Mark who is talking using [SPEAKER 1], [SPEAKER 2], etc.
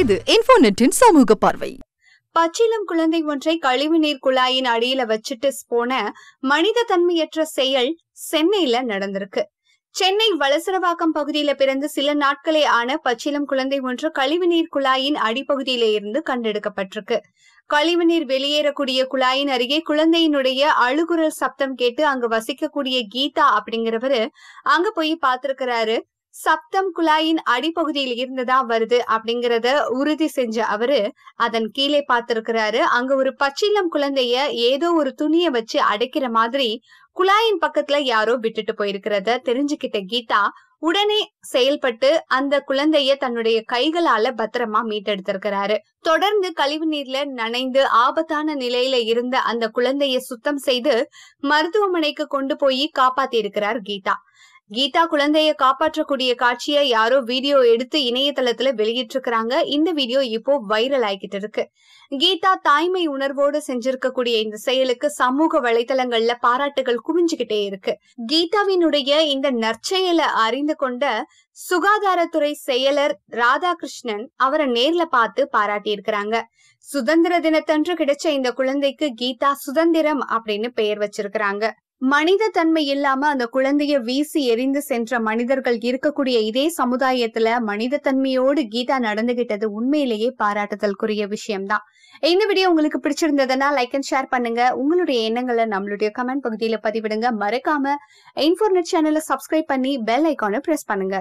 [SPEAKER 1] இது இன்ஃபோநெட்டின் சமூக பார்வை.
[SPEAKER 2] பச்சிளம் குழந்தை ஒன்றை கழிவுநீர் குழாயின் அடியில வச்சுட்டு போன மனித தன்மையற்ற செயல் சென்னையில நடந்திருக்கு. சென்னை வலசரவாக்கம் பகுதியில பிறந்து சில நாட்களே ஆன பச்சிளம் குழந்தை ஒன்று கழிவுநீர் குழாயின் அடிப்பகுதியில இருந்து கண்டெடுக்கப்பட்டிருக்கு. கழிவுநீர் வெளியேறக்கூடிய குழாயின் அருகே குழந்தையினுடைய அழுகுரல் சப்தம் கேட்டு அங்கு வசிக்கக்கூடிய கீதா அப்படிங்கிறவரு அங்க போய் பார்த்திருக்கிறாரு. சப்தம் குழாயின் அடிப்பகுதியில் இருந்துதா வருது அப்படிங்கறத உறுதி செஞ்ச அவரு அதன் கீழே பார்த்திருக்கிறாரு. அங்க ஒரு பச்சிளம் குழந்தைய ஏதோ ஒரு துணிய வச்சு அடைக்கிற மாதிரி குழாயின் பக்கத்துல யாரோ விட்டுட்டு போயிருக்கிறத தெரிஞ்சுக்கிட்ட கீதா உடனே செயல்பட்டு அந்த குழந்தைய தன்னுடைய கைகளால பத்திரமா மீட்டெடுத்திருக்கிறாரு. தொடர்ந்து கழிவு நீர்ல நனைந்து ஆபத்தான நிலையில இருந்த அந்த குழந்தைய சுத்தம் செய்து மருத்துவமனைக்கு கொண்டு போய் காப்பாத்தி இருக்கிறார் கீதா. கீதா குழந்தைய காப்பாற்றக்கூடிய காட்சியை யாரோ வீடியோ எடுத்து இணையதளத்துல வெளியிட்டிருக்கிறாங்க. இந்த வீடியோ இப்போ வைரல் ஆகிட்டு இருக்கு. கீதா தாய்மை உணர்வோடு செஞ்சிருக்கக்கூடிய இந்த செயலுக்கு சமூக வலைதளங்கள்ல பாராட்டுகள் குவிஞ்சுகிட்டே இருக்கு. கீதாவினுடைய இந்த நற்செயலை அறிந்து கொண்ட சுகாதாரத்துறை செயலர் ராதாகிருஷ்ணன் அவரை நேர்ல பார்த்து பாராட்டி இருக்கிறாங்க சுதந்திர தினத்தன்று கிடைச்ச இந்த குழந்தைக்கு கீதா சுதந்திரம் அப்படின்னு பெயர் வச்சிருக்கிறாங்க. மனித தன்மை இல்லாம அந்த குழந்தைய வீசி எரிந்து சென்ற மனிதர்கள் இருக்கக்கூடிய இதே சமுதாயத்துல மனித தன்மையோடு கீதா நடந்துகிட்டது உண்மையிலேயே பாராட்டுதல்குரிய விஷயம்தான். இந்த வீடியோ உங்களுக்கு பிடிச்சிருந்ததுன்னா லைக் அண்ட் ஷேர் பண்ணுங்க. உங்களுடைய எண்ணங்களை நம்மளுடைய கமெண்ட் பகுதியில பதிவிடுங்க. மறக்காம இன்ஃபோர்நெட் சேனலை சப்ஸ்கிரைப் பண்ணி பெல் ஐக்கானை பிரஸ் பண்ணுங்க.